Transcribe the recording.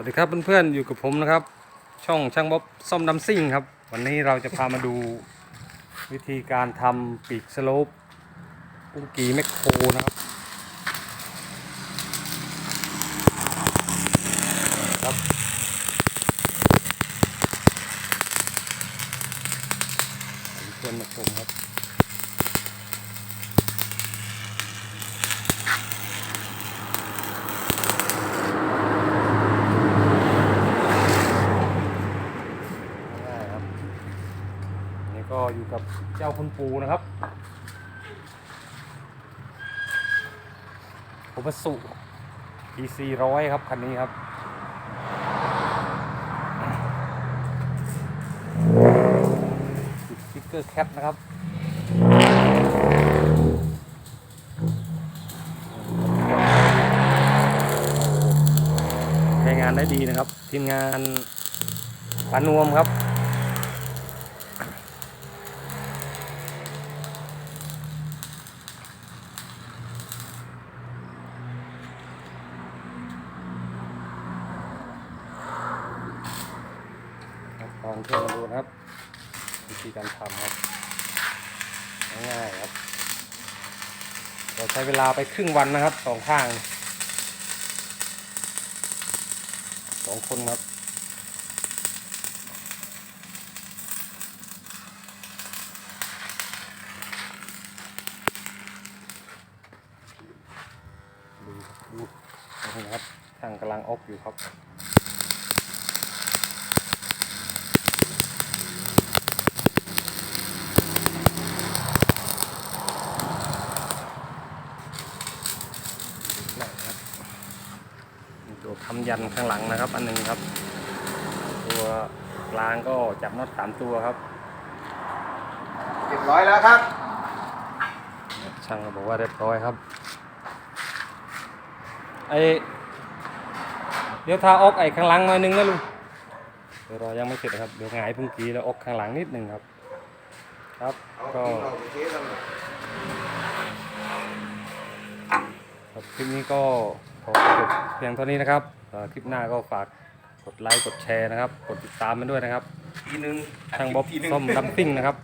วัสดีครับเพื่อนๆอยู่กับผมนะครับ ช่องช่างบ๊อบซ่อมดำซิ่งครับ วันนี้เราจะพามาดูวิธีการทำปีกสโลปปุ้งกีแมคโครนะครับครับ เพื่อนมาชมครับ ง่ายครับอันนี่ ก็อยู่กับเจ้าคุณปูนะครับโอบัสุ PC ร้อยครับ คันนี้ครับติดสติ๊กเกอร์แคปนะครับใช้งานได้ดีนะครับ ทีมงานปานวมครับ ลองเชื่อมดูนะครับ วิธีการทำครับ ง่ายๆครับเราใช้เวลาไปครึ่งวันนะครับสองข้างสองคนครับดูดูนะครับช่างกำลังอบอยู่ครับมี ตัวคำยันข้างหลังนะครับ อันหนึงครับ ตัวกลางก็จับน็อตสามตัวครับเรียบร้อยแล้วครับ ช่างก็บอกว่าเรียบร้อยครับไอเดี๋ยวทาออกไอ้ข้างหลังหน่อยหนึงนะลุงเดี๋ยวรอยังไม่เสร็จนะครับเดี๋ยวหงายพุ่งกีแล้วออกข้างหลังนิดหนึ่งครับ ครับเอาก็ที่เราเทสกันครับคลิปนี้ก็ข อจบเพียงเท่านี้นะครับเอ่อคลิปหน้าก็ฝากกดไลค์กดแชร์นะครับ กดติดตามมันด้วยนะครับทีนึงช่างบ๊อบทีนึงซ่อมดัมปิ้งนะครับ